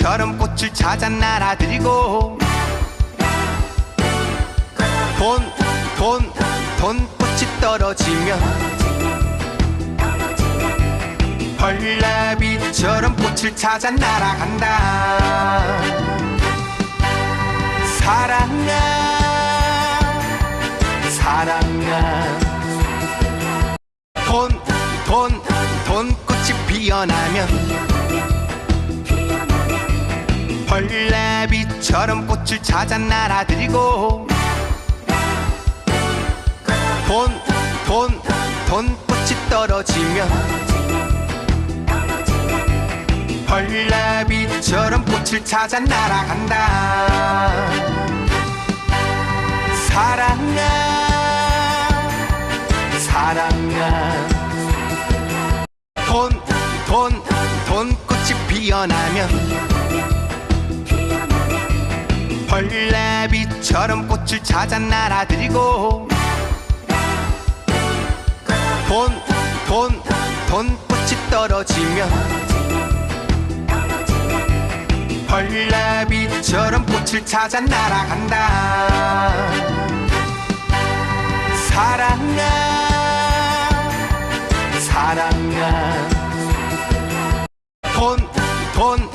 벌레비처럼 꽃을 찾아 날아들고. 돈, 돈, 돈 꽃이 떨어지면 벌레비처럼 꽃을 찾아 날아간다. 사랑아 사랑아. 돈, 돈, 돈 꽃이 피어나면 벌레비처럼 꽃을 찾아 날아들고. 돈, 돈, 돈꽃이 떨어지면 벌레비처럼 꽃을 찾아 날아간다. 사랑아 사랑아. 돈, 돈, 돈꽃이 피어나면 벌레비처럼 꽃을 찾아 날아들고. 돈, 돈, 돈꽃이 떨어지면 벌레비처럼 꽃을 찾아 날아간다. 사랑아 사랑아. 돈, 돈,